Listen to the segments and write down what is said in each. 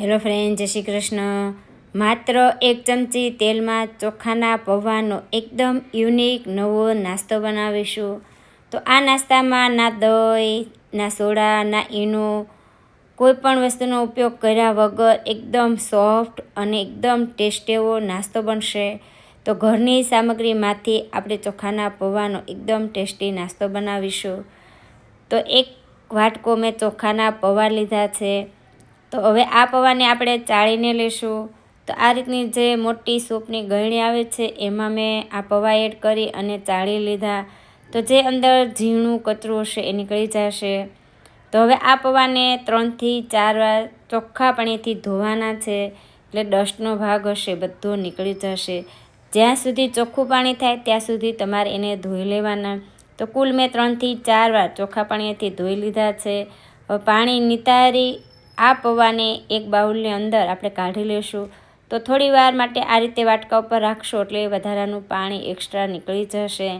Hello friend, જય શ્રી કૃષ્ણ. માત્ર એક ચમચી તેલમાં ચોખાના પૌવાનો એકદમ યુનિક નવો નાસ્તો બનાવીશું. તો આ નાસ્તામાં ના દહીં, ના સોડા, ના ઈનો કોઈ પણ વસ્તુનો ઉપયોગ કર્યા વગર એકદમ સોફ્ટ અને એકદમ ટેસ્ટ એવો નાસ્તો બનશે. તો ઘરની સામગ્રીમાંથી આપણે ચોખાના પૌવાનો એકદમ ટેસ્ટી નાસ્તો બનાવીશું. તો એક વાટકો મેં ચોખાના પૌવા લીધા છે. તો હવે આ પૌવાને આપણે ચાળીને લેશું. તો આ રીતની જે મોટી સૂપની ગળણી આવે છે, એમાં મેં આ પૌવા એડ કરી અને ચાળી લીધા. તો જે અંદર ઝીણું કચરું હશે એ નીકળી જશે. તો હવે આ પૌવાને ત્રણથી ચાર વાર ચોખ્ખા પાણીથી ધોવાના છે, એટલે ડસ્ટનો ભાગ હશે, બધો નીકળી જશે. જ્યાં સુધી ચોખ્ખું પાણી થાય, ત્યાં સુધી તમારે એને ધોઈ લેવાના. તો કુલ મેં ત્રણથી ચાર વાર ચોખ્ખા પાણીથી ધોઈ લીધા છે. પાણી નિતારી આ પૌવાને એક બાઉલની અંદર આપણે કાઢી લઈશું તો થોડી વાર માટે આ રીતે વાટકા ઉપર રાખશો એટલે વધારાનું પાણી એક્સ્ટ્રા નીકળી જશે.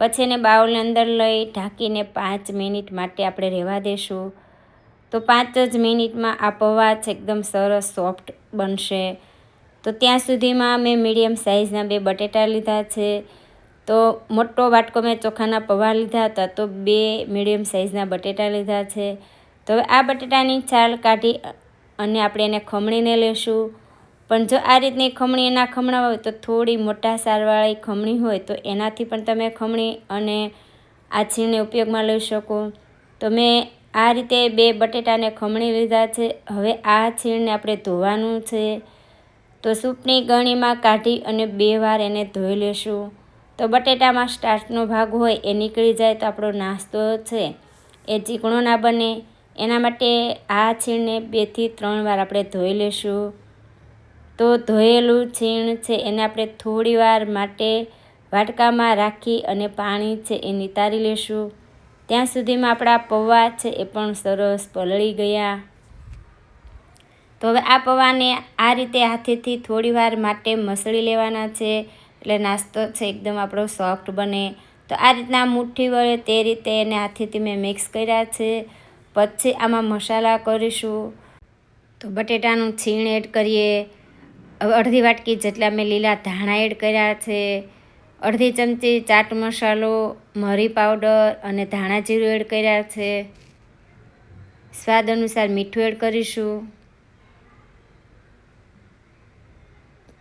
પછી એને બાઉલની અંદર લઈ ઢાંકીને પાંચ મિનિટ માટે આપણે રહેવા દઈશું તો પાંચ જ મિનિટમાં આ પૌવા છે એકદમ સરસ સોફ્ટ બનશે. તો ત્યાં સુધીમાં મેં મીડિયમ સાઇઝના બે બટેટા લીધા છે. તો મોટો વાટકો મેં ચોખાના પૌવા લીધા હતા, તો બે મીડિયમ સાઇઝના બટેટા લીધા છે. તો હવે આ બટેટાની છાલ કાઢી અને આપણે એને ખમણીને લેશું. પણ જો આ રીતની ખમણી એના ખમણા હોય તો થોડી મોટા સારવાળી ખમણી હોય તો એનાથી પણ તમે ખમણી અને આ છીણને ઉપયોગમાં લઈ શકો. તો મેં આ રીતે બે બટેટાને ખમણી લીધા છે. હવે આ છીણને આપણે ધોવાનું છે. તો સૂપની ગણીમાં કાઢી અને બે વાર એને ધોઈ લેશું. તો બટેટામાં સ્ટાર્ચનો ભાગ હોય એ નીકળી જાય તો આપણો નાસ્તો છે. એ ચીકણો ના બને. એના માટે આ છીણને બેથી ત્રણ વાર આપણે ધોઈ લઈશું તો ધોયેલું છીણ છે એને આપણે થોડી વાર માટે વાટકામાં રાખી અને પાણી છે એ નિતારી લેશું. ત્યાં સુધીમાં આપણા પૌવા છે એ પણ સરસ પલળી ગયા. તો હવે આ પૌવાને આ રીતે હાથેથી થોડી વાર માટે મસળી લેવાના છે. એટલે નાસ્તો છે એકદમ આપણો સોફ્ટ બને. તો આ રીતના મુઠ્ઠી વળે તે રીતે એને હાથેથી મેં મિક્સ કર્યા છે. પછી આમાં મસાલા કરીશું. તો બટેટાનું છીણ એડ કરીએ. અડધી વાટકી જેટલા મેં લીલા ધાણા એડ કર્યા છે. અડધી ચમચી ચાટ મસાલો, મરી પાવડર અને ધાણા જીરું એડ કર્યા છે. સ્વાદ અનુસાર મીઠું એડ કરીશું.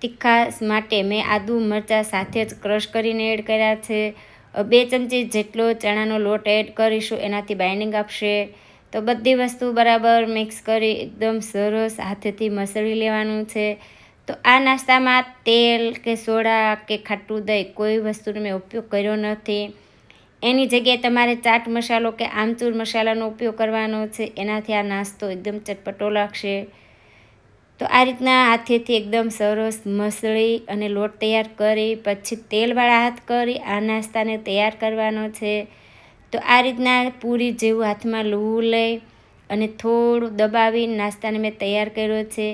તીખાસ માટે મેં આદુ મરચાં સાથે જ ક્રશ કરીને એડ કર્યા છે. બે ચમચી જેટલો ચણાનો લોટ એડ કરીશું. એનાથી બાઇન્ડિંગ આપશે. તો બધી વસ્તુ બરાબર મિક્સ કરી એકદમ સરસ હાથેથી મસળી લેવાનું છે. તો આ નાસ્તામાં તેલ કે સોડા કે ખાટું દહીં કોઈ વસ્તુનો મેં ઉપયોગ કર્યો નથી. એની જગ્યાએ તમારે ચાટ મસાલો કે આમચૂર મસાલાનો ઉપયોગ કરવાનો છે. એનાથી આ નાસ્તો એકદમ ચટપટો લાગશે. તો આ રીતના હાથેથી એકદમ સરસ મસળી અને લોટ તૈયાર કરી, પછી તેલવાળા હાથ કરી આ નાસ્તાને તૈયાર કરવાનો છે. તો આ રીતના પૂરી જેવું હાથમાં લૂવું લઈ અને થોડું દબાવી નાસ્તાને મેં તૈયાર કર્યો છે.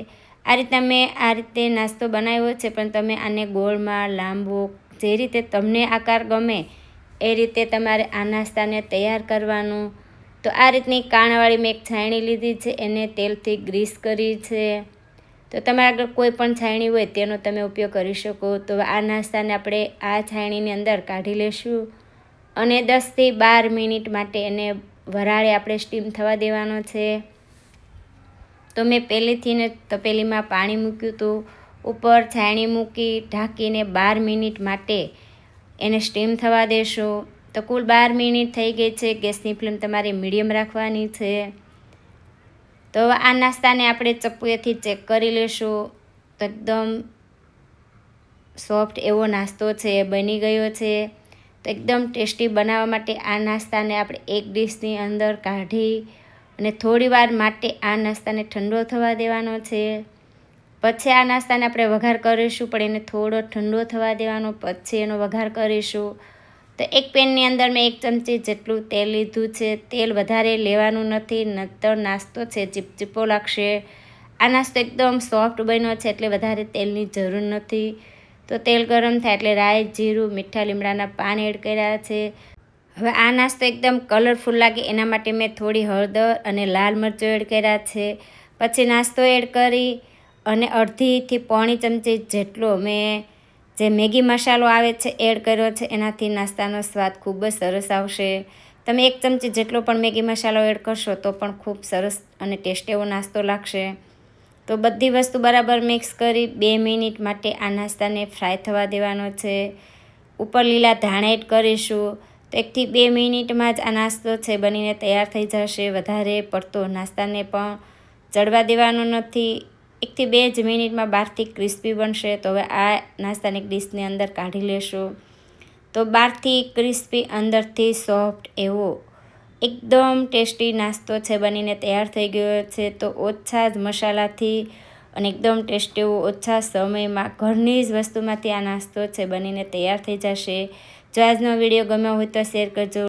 આ રીતના મેં આ રીતે નાસ્તો બનાવ્યો છે, પણ તમે આને ગોળમાં, લાંબો, જે રીતે તમને આકાર ગમે એ રીતે તમારે આ નાસ્તાને તૈયાર કરવાનું. તો આ રીતની કાણાવાળી મેં એક છાણી લીધી છે, એને તેલથી ગ્રીસ કરી છે. તો તમારા આગળ કોઈ પણ છાણી હોય તેનો તમે ઉપયોગ કરી શકો. તો આ નાસ્તાને આપણે આ છાણીની અંદર કાઢી લેશું. અને દસથી બાર મિનિટ માટે એને વરાળે આપણે સ્ટીમ થવા દેવાનો છે. તો મેં પહેલેથી ને તપેલીમાં પાણી મૂક્યું હતું. ઉપર છાણી મૂકી ઢાંકીને બાર મિનિટ માટે એને સ્ટીમ થવા દેશો. તો કુલ બાર મિનિટ થઈ ગઈ છે. ગેસની ફ્લેમ તમારે મીડિયમ રાખવાની છે. તો આ નાસ્તાને આપણે ચપ્પુએથી ચેક કરી લેશું. તો એકદમ સોફ્ટ એવો નાસ્તો છે. બની ગયો છે. તો એકદમ ટેસ્ટી બનાવવા માટે આ નાસ્તાને આપણે એક ડીશની અંદર કાઢી અને થોડીવાર માટે આ નાસ્તાને ઠંડો થવા દેવાનો છે. પછી આ નાસ્તાને આપણે વઘાર કરીશું, પણ એને થોડો ઠંડો થવા દેવાનો. પછી એનો વઘાર કરીશું. તો એક પેનની અંદર મેં એક ચમચી જેટલું તેલ લીધું છે. તેલ વધારે લેવાનું નથી નતર નાસ્તો છે, ચીપચીપો લાગશે. આ નાસ્તો એકદમ સોફ્ટ બન્યો છે, એટલે વધારે તેલની જરૂર નથી. તો તેલ ગરમ થાય એટલે રાઈ, જીરું, મીઠા લીમડાના પાન એડ કર્યા છે. હવે આ નાસ્તો એકદમ કલરફુલ લાગે, એના માટે મેં થોડી હળદર અને લાલ મરચું એડ કર્યા છે. પછી નાસ્તો એડ કરી અને અડધીથી પોણી ચમચી જેટલો મેં જે મેગી મસાલો આવે છે એડ કર્યો છે, એનાથી નાસ્તાનો સ્વાદ ખૂબ જ સરસ આવશે. તમે એક ચમચી જેટલો પણ મેગી મસાલો એડ કરશો તો પણ ખૂબ સરસ અને ટેસ્ટ એવો નાસ્તો લાગશે. તો બધી વસ્તુ બરાબર મિક્સ કરી બે મિનિટ માટે આ નાસ્તાને ફ્રાય થવા દેવાનો છે. ઉપર લીલા ધાણા એડ કરીશું. તો એકથી બે મિનિટમાં જ આ નાસ્તો છે બનીને તૈયાર થઈ જશે. વધારે પડતો નાસ્તાને પણ ચડવા દેવાનો નથી. એકથી બે જ મિનિટમાં બહારથી ક્રિસ્પી બનશે. તો હવે આ નાસ્તાની ડીશની અંદર કાઢી લેશું. તો બહારથી ક્રિસ્પી અંદરથી સોફ્ટ એવો એકદમ ટેસ્ટી નાસ્તો છે, બનીને તૈયાર થઈ ગયો છે. તો ઓછા જ મસાલાથી અને એકદમ ટેસ્ટી ઓછા સમયમાં ઘરની જ વસ્તુમાંથી આ નાસ્તો છે, બનીને તૈયાર થઈ જશે. જો આજનો વીડિયો ગમ્યો હોય તો શેર કરજો.